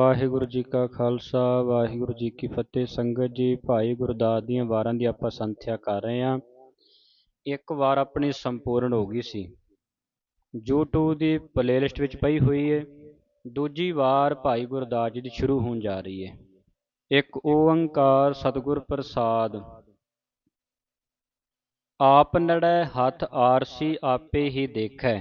ਵਾਹਿਗੁਰੂ ਜੀ ਕਾ ਖਾਲਸਾ, ਵਾਹਿਗੁਰੂ ਜੀ ਕੀ ਫਤਿਹ। ਸੰਗਤ ਜੀ, ਭਾਈ ਗੁਰਦਾਸ ਦੀਆਂ ਵਾਰਾਂ ਦੀ ਆਪਾਂ ਸੰਥਿਆ ਕਰ ਰਹੇ ਹਾਂ। ਇੱਕ ਵਾਰ ਆਪਣੀ ਸੰਪੂਰਨ ਹੋ ਗਈ ਸੀ। YouTube ਦੀ ਪਲੇਲਿਸਟ ਵਿੱਚ ਪਈ ਹੋਈ ਹੈ ਦੂਜੀ ਵਾਰ ਭਾਈ ਗੁਰਦਾਸ ਜੀ ਦੀ ਸ਼ੁਰੂ ਹੋਣ ਜਾ ਰਹੀ ਹੈ ਇੱਕ ਓੰਕਾਰ ਸਤਿਗੁਰ ਪ੍ਰਸਾਦ। ਆਪ ਨੜੈ ਹੱਥ ਆਰਸੀ, ਆਪੇ ਹੀ ਦੇਖੈ।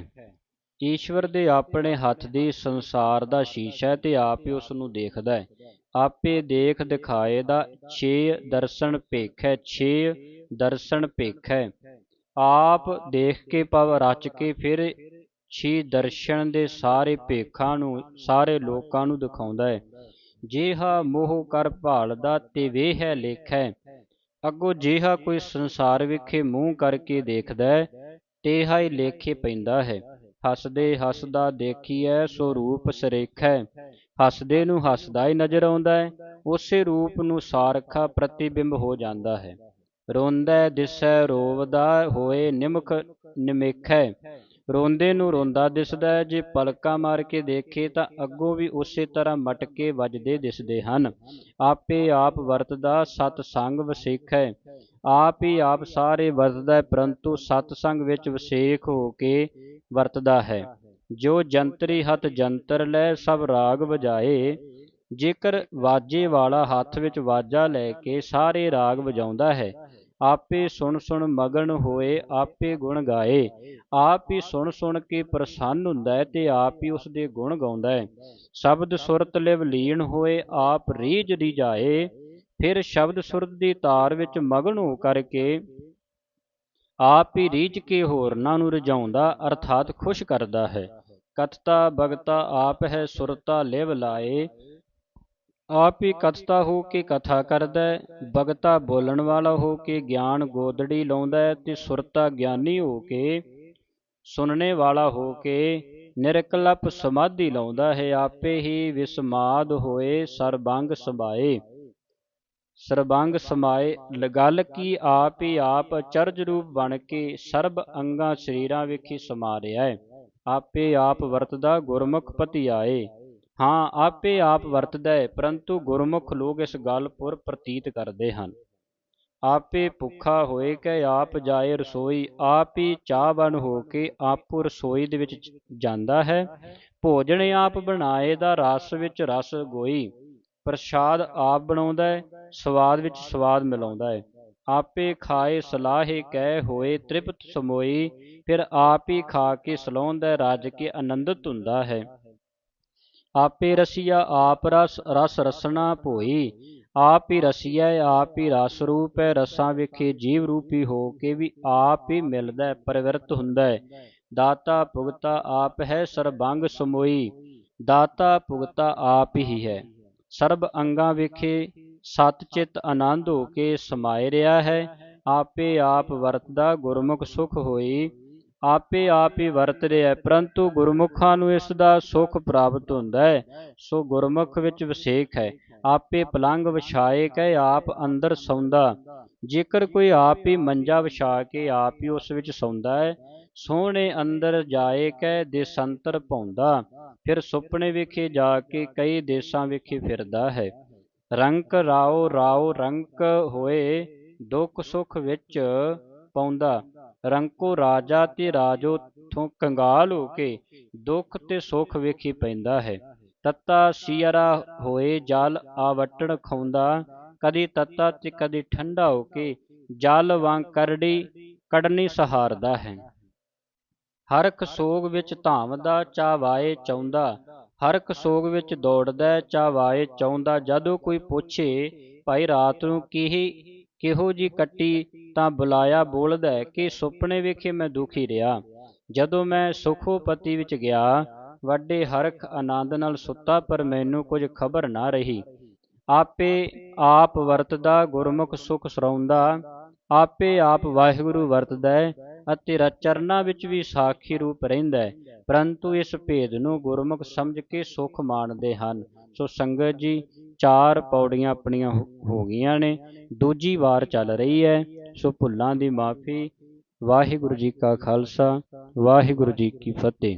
ਈਸ਼ਵਰ ਦੇ ਆਪਣੇ ਹੱਥ ਦੀ ਸੰਸਾਰ ਦਾ ਸ਼ੀਸ਼ਾ ਹੈ ਤੇ ਆਪ ਹੀ ਉਸ ਨੂੰ ਦੇਖਦਾ ਹੈ। ਆਪੇ ਦੇਖ ਦਿਖਾਏ ਦਾ ਛੇ ਦਰਸ਼ਨ ਭੇਖੈ, ਛੇ ਦਰਸ਼ਨ ਭੇਖੈ। ਆਪ ਦੇਖ ਕੇ ਪਵ ਰਚ ਕੇ ਫਿਰ ਛੇ ਦਰਸ਼ਨ ਦੇ ਸਾਰੇ ਭੇਖਾਂ ਨੂੰ, ਸਾਰੇ ਲੋਕਾਂ ਨੂੰ ਦਿਖਾਉਂਦਾ ਹੈ। ਜਿਹਾ ਮੋਹ ਕਰ ਭਾਲਦਾ ਤੇ ਵੇਹ ਲੇਖੈ। ਅੱਗੋ ਜਿਹਾ ਕੋਈ ਸੰਸਾਰ ਵਿਖੇ ਮੂੰਹ ਕਰਕੇ ਦੇਖਦਾ ਹੈ, ਤੇਹਾ ਹੀ ਲੇਖੇ ਪੈਂਦਾ ਹੈ। ਹੱਸਦੇ ਹੱਸਦਾ ਦੇਖੀਐ, ਸੋ ਰੂਪ ਸਰੇਖੈ। ਹੱਸਦੇ ਨੂੰ ਹੱਸਦਾ ਹੀ ਨਜ਼ਰ ਆਉਂਦਾ ਹੈ, ਉਸੇ ਰੂਪ ਨੂੰ ਸਾਰਖਾ ਪ੍ਰਤੀਬਿੰਬ ਹੋ ਜਾਂਦਾ ਹੈ। ਰੋਂਦਾ ਦਿਸੈ, ਰੋਵਦਾ ਹੋਏ ਨਿਮਖ ਨਿਮੇਖੈ। ਰੋਂਦੇ ਨੂੰ ਰੋਂਦਾ ਦਿਸਦਾ ਹੈ, ਜੇ ਪਲਕਾਂ ਮਾਰ ਕੇ ਦੇਖੇ ਤਾਂ ਅੱਗੋਂ ਵੀ ਉਸੇ ਤਰ੍ਹਾਂ ਮਟਕੇ ਵੱਜਦੇ ਦਿਸਦੇ ਹਨ। ਆਪੇ ਆਪ ਵਰਤਦਾ ਸਤ ਸੰਗ ਵਸੇਖੈ। ਆਪ ਹੀ ਆਪ ਸਾਰੇ ਵਰਤਦਾ ਪਰੰਤੂ ਸਤ ਸੰਗ ਵਿੱਚ ਵਸੇਖ ਹੋ ਕੇ ਵਰਤਦਾ ਹੈ। ਜੋ ਜੰਤਰੀ ਹੱਥ ਜੰਤਰ ਲੈ, ਸਭ ਰਾਗ ਵਜਾਏ। ਜੇਕਰ ਵਾਜੇ ਵਾਲਾ ਹੱਥ ਵਿੱਚ ਵਾਜਾ ਲੈ ਕੇ ਸਾਰੇ ਰਾਗ ਵਜਾਉਂਦਾ ਹੈ, ਆਪੇ ਸੁਣ ਸੁਣ ਮਗਨ ਹੋਏ, ਆਪੇ ਗੁਣ ਗਾਏ। ਆਪ ਹੀ ਸੁਣ ਸੁਣ ਕੇ ਪ੍ਰਸੰਨ ਹੁੰਦਾ ਹੈ ਤੇ ਆਪ ਹੀ ਉਸ ਦੇ ਗੁਣ ਗਾਉਂਦਾ ਹੈ। ਸ਼ਬਦ ਸੁਰਤ ਲਿਵ ਲੀਨ ਹੋਏ, ਆਪ ਰੀਝ ਰੀਜ ਰਿਜਾਏ ਫਿਰ ਸ਼ਬਦ ਸੁਰਤ ਦੀ ਤਾਰ ਵਿੱਚ ਮਗਨ ਹੋ ਕਰਕੇ ਆਪ ਹੀ ਰੀਝ ਕੇ ਹੋਰਨਾਂ ਨੂੰ ਰਜਾਉਂਦਾ, ਅਰਥਾਤ ਖੁਸ਼ ਕਰਦਾ ਹੈ। ਕਥਤਾ ਬਗਤਾ ਆਪ ਹੈ, ਸੁਰਤਾ ਲਿਵ ਲਾਏ। ਆਪ ਹੀ ਕਥਤਾ ਹੋ ਕੇ ਕਥਾ ਕਰਦਾ ਬਗਤਾ ਬੋਲਣ ਵਾਲਾ ਹੋ ਕੇ ਗਿਆਨ ਗੋਦੜੀ ਲਾਉਂਦਾ ਹੈ ਤੇ ਸੁਰਤਾ ਗਿਆਨੀ ਹੋ ਕੇ ਸੁਣਨੇ ਵਾਲਾ ਹੋ ਕੇ ਨਿਰਕਲਪ ਸਮਾਧੀ ਲਾਉਂਦਾ ਹੈ, ਆਪੇ ਹੀ ਵਿਸਮਾਦ ਹੋਏ ਸਰਬੰਗ ਸਮਾਏ। ਸਰਬੰਗ ਸਮਾਏ, ਲਗਲ ਕੀ ਆਪ ਹੀ ਆਪ ਚਰਜ ਰੂਪ ਬਣ ਕੇ ਸਰਬ ਅੰਗਾਂ ਸਰੀਰਾਂ ਵਿਖੇ ਸਮਾ ਰਿਹਾ ਹੈ ਆਪੇ ਆਪ ਵਰਤਦਾ ਗੁਰਮੁਖ ਪਤੀ ਆਏ ਹਾਂ, ਆਪੇ ਆਪ ਵਰਤਦਾ ਹੈ ਪਰੰਤੂ ਗੁਰਮੁਖ ਲੋਕ ਇਸ ਗੱਲ ਪੁਰ ਪ੍ਰਤੀਤ ਕਰਦੇ ਹਨ। ਆਪੇ ਭੁੱਖਾ ਹੋਏ ਕਿ ਆਪ ਜਾਏ ਰਸੋਈ, ਆਪ ਹੀ ਚਾਹਵਨ ਹੋ ਕੇ ਆਪੂ ਰਸੋਈ ਦੇ ਵਿੱਚ ਜਾਂਦਾ ਹੈ। ਭੋਜਨ ਆਪ ਬਣਾਏ ਦਾ ਰਸ ਵਿੱਚ ਰਸ ਗੋਈ। ਪ੍ਰਸ਼ਾਦ ਆਪ ਬਣਾਉਂਦਾ ਹੈ, ਸਵਾਦ ਵਿੱਚ ਸਵਾਦ ਮਿਲਾਉਂਦਾ ਹੈ। ਆਪੇ ਖਾਏ ਸਲਾਹੇ, ਕਹਿ ਹੋਏ ਤ੍ਰਿਪਤ ਸਮੋਈ, ਫਿਰ ਆਪ ਹੀ ਖਾ ਕੇ ਸਲਾਉਂਦਾ ਰਾਜ ਕੇ ਆਨੰਦਿਤ ਹੁੰਦਾ ਹੈ। ਆਪੇ ਰਸੀਆ, ਆਪ ਰਸ ਰਸ ਰਸਣਾ ਭੋਈ, ਆਪ ਹੀ ਰਸੀਆ, ਆਪ ਹੀ ਰਸ ਰੂਪ ਹੈ, ਰਸਾਂ ਵਿਖੇ ਜੀਵ ਰੂਪੀ ਹੋ ਕੇ ਵੀ ਆਪ ਹੀ ਮਿਲਦਾ ਹੈ ਹੁੰਦਾ ਹੈ। ਦਾਤਾ ਭੁਗਤਾ ਆਪ ਹੈ, ਸਰਬੰਗ ਸਮੋਈ, ਦਾਤਾ ਭੁਗਤਾ ਆਪ ਹੀ ਹੈ। ਸਰਬ ਅੰਗਾਂ ਵਿਖੇ ਸਤ ਚਿਤ ਆਨੰਦ ਹੋ ਕੇ ਸਮਾਇ ਰਿਹਾ ਹੈ। ਆਪੇ ਆਪ ਵਰਤਦਾ ਗੁਰਮੁਖ ਸੁਖ ਹੋਈ। ਆਪੇ ਆਪ ਹੀ ਵਰਤ ਰਿਹਾ ਪਰੰਤੂ ਗੁਰਮੁਖਾਂ ਨੂੰ ਇਸ ਦਾ ਸੁਖ ਪ੍ਰਾਪਤ ਹੁੰਦਾ ਹੈ। ਸੋ ਗੁਰਮੁਖ ਵਿੱਚ ਵਿਸੇਖ ਹੈ। ਆਪੇ ਪਲੰਗ ਵਿਛਾਏ ਕਹੇ ਆਪ ਅੰਦਰ ਸੌਂਦਾ। ਜੇਕਰ ਕੋਈ ਆਪ ਹੀ ਮੰਜਾ ਵਿਛਾ ਕੇ ਆਪ ਹੀ ਉਸ ਵਿੱਚ ਸੌਂਦਾ ਹੈ, ਸੋਹਣੇ ਅੰਦਰ ਜਾਏ ਕਹਿ ਦੇਸੰਤਰ ਪਾਉਂਦਾ ਫਿਰ ਸੁਪਨੇ ਵਿਖੇ ਜਾ ਕੇ ਕਈ ਦੇਸਾਂ ਵਿਖੇ ਫਿਰਦਾ ਹੈ। ਰੰਕ ਰਾਓ ਰਾਓ ਰੰਕ ਹੋਏ ਦੁੱਖ ਸੁਖ ਵਿੱਚ ਪਾਉਂਦਾ ਰੰਕੋ ਰਾਜਾ ਤੇ ਰਾਜੋ ਥੋਂ ਕੰਗਾਲ ਹੋ ਕੇ ਦੁੱਖ ਤੇ ਸੁਖ ਵੇਖੀ ਪੈਂਦਾ ਹੈ। ਤੱਤਾ ਸੀਰਾ ਹੋਏ ਜਲ ਆਵਟਣ ਖਾਉਂਦਾ, ਕਦੀ ਤੱਤਾ ਤੇ ਕਦੀ ਠੰਡਾ ਹੋ ਕੇ ਜਲ ਵਾਂ ਕਰੜੀ ਕੜਨੀ ਸਹਾਰਦਾ ਹੈ। ਹਰਕ ਸੋਗ ਵਿੱਚ ਧਾਵਦਾ ਚਾਵਾਏ ਚਾਹੁੰਦਾ ਹਰਕ ਸੋਗ ਵਿੱਚ ਦੌੜਦਾ ਚਾਵਾਏ ਚਾਹੁੰਦਾ, ਜਦੋਂ ਕੋਈ ਪੁੱਛੇ, ਭਾਈ ਰਾਤ ਨੂੰ ਕਿਹੀ, ਕਿਹੋ ਜੀ ਕੱਟੀ? ਤਾਂ ਬੁਲਾਇਆ ਬੋਲਦਾ ਕਿ ਸੁਪਨੇ ਵੇਖੇ ਮੈਂ ਦੁਖੀ ਰਿਹਾ। ਜਦੋਂ ਮੈਂ ਸੁਖੋਪਤੀ ਵਿੱਚ ਗਿਆ ਵੱਡੇ ਹਰਖ ਆਨੰਦ ਨਾਲ ਸੁੱਤਾ, ਪਰ ਮੈਨੂੰ ਕੁਝ ਖਬਰ ਨਾ ਰਹੀ। ਆਪੇ ਆਪ ਵਰਤਦਾ, ਗੁਰਮੁਖ ਸੁਖ ਸਰਾਉਂਦਾ। ਆਪੇ ਆਪ ਵਾਹਿਗੁਰੂ ਵਰਤਦਾ ਅਤੇ ਚਰਨਾਂ ਵਿੱਚ ਵੀ ਸਾਖੀ ਰੂਪ ਰਹਿੰਦਾ ਹੈ। ਪਰੰਤੂ ਇਸ ਭੇਦ ਨੂੰ ਗੁਰਮੁਖ ਸਮਝ ਕੇ ਸੁਖ ਮਾਣਦੇ ਹਨ। ਸੋ ਸੰਗਤ ਜੀ, ਚਾਰ ਪੌੜੀਆਂ ਆਪਣੀਆਂ ਹੋ ਗਈਆਂ ਨੇ। ਦੂਜੀ ਵਾਰ ਚੱਲ ਰਹੀ ਹੈ। ਸੋ ਭੁੱਲਾਂ ਦੀ ਮਾਫੀ। ਵਾਹਿਗੁਰੂ ਜੀ ਕਾ ਖਾਲਸਾ, ਵਾਹਿਗੁਰੂ ਜੀ ਕੀ ਫਤਿਹ।